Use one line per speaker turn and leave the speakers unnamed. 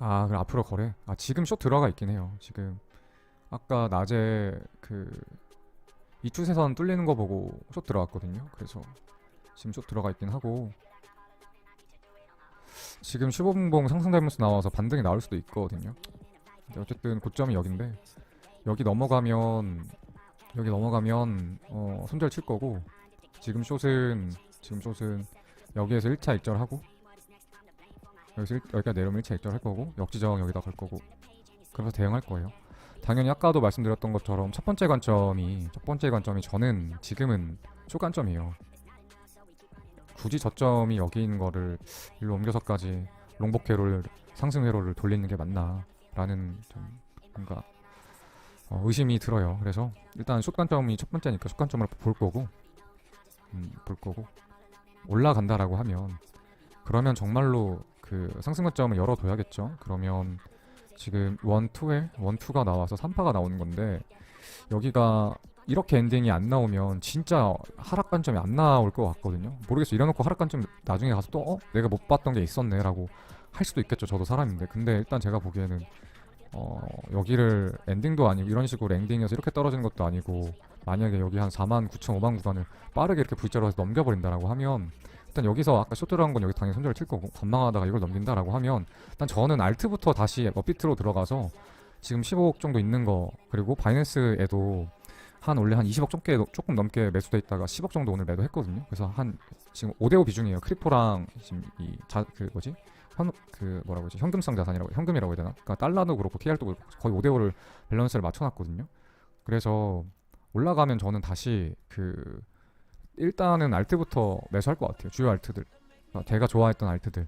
아, 그럼 앞으로 거래? 아, 지금 숏 들어가 있긴 해요. 지금 아까 낮에 그 이투세선 뚫리는 거 보고 숏 들어갔거든요. 그래서 지금 숏 들어가 있긴 하고 지금 15분봉 상승 닮면서 나와서 반등이 나올 수도 있거든요. 근데 어쨌든 고점이 여긴데 여기 넘어가면 여기 넘어가면 어, 손절 칠 거고 지금 숏은 지금 숏은 여기에서 1차 익절하고 여기서 일, 여기가 내려오면 1차 익절할 거고 역지정 여기다 걸 거고 그래서 대응할 거예요. 당연히 아까도 말씀드렸던 것처럼 첫 번째 관점이 첫 번째 관점이 저는 지금은 숏 관점이에요. 굳이 저점이 여기 있는 거를 일로 옮겨서까지 롱복 회로를 상승 회로를 돌리는 게 맞나라는 좀 뭔가 어, 의심이 들어요. 그래서 일단 숏 관점이 첫 번째니까 숏 관점을 볼 거고 음, 볼 거고 올라간다라고 하면 그러면 정말로 그 상승 관점을 열어둬야겠죠. 그러면 지금 원 투에 원 투가 나와서 3파가 나오는 건데 여기가 이렇게 엔딩이 안 나오면 진짜 하락 관점이 안 나올 것 같거든요. 모르겠어. 이래놓고 하락 관점 나중에 가서 또 어? 내가 못 봤던 게 있었네라고 할 수도 있겠죠. 저도 사람인데. 근데 일단 제가 보기에는 어, 여기를 엔딩도 아니고 이런 식으로 엔딩에서 이렇게 떨어지는 것도 아니고 만약에 여기 한 4만 9천 5만 구간을 빠르게 이렇게 V자로 해서 넘겨버린다라고 하면 일단 여기서 아까 쇼 들어간 건 여기 당연히 손절을 칠 거고 관망하다가 이걸 넘긴다라고 하면 일단 저는 알트부터 다시 업비트로 들어가서 지금 15억 정도 있는 거 그리고 바이낸스에도 한 원래 한 20억 조금, 조금 넘게 매수돼 있다가 10억 정도 오늘 매도했거든요. 그래서 한 지금 5대5 비중이에요. 크립토랑 지금 이 자 그 뭐지 현 그 뭐라고 하지 현금성 자산이라고 현금이라고 해야 되나? 그러니까 달러도 그렇고 TR도 그렇고 거의 5대5를 밸런스를 맞춰놨거든요. 그래서 올라가면 저는 다시 그 일단은 알트부터 매수할 것 같아요. 주요 알트들. 어, 제가 좋아했던 알트들.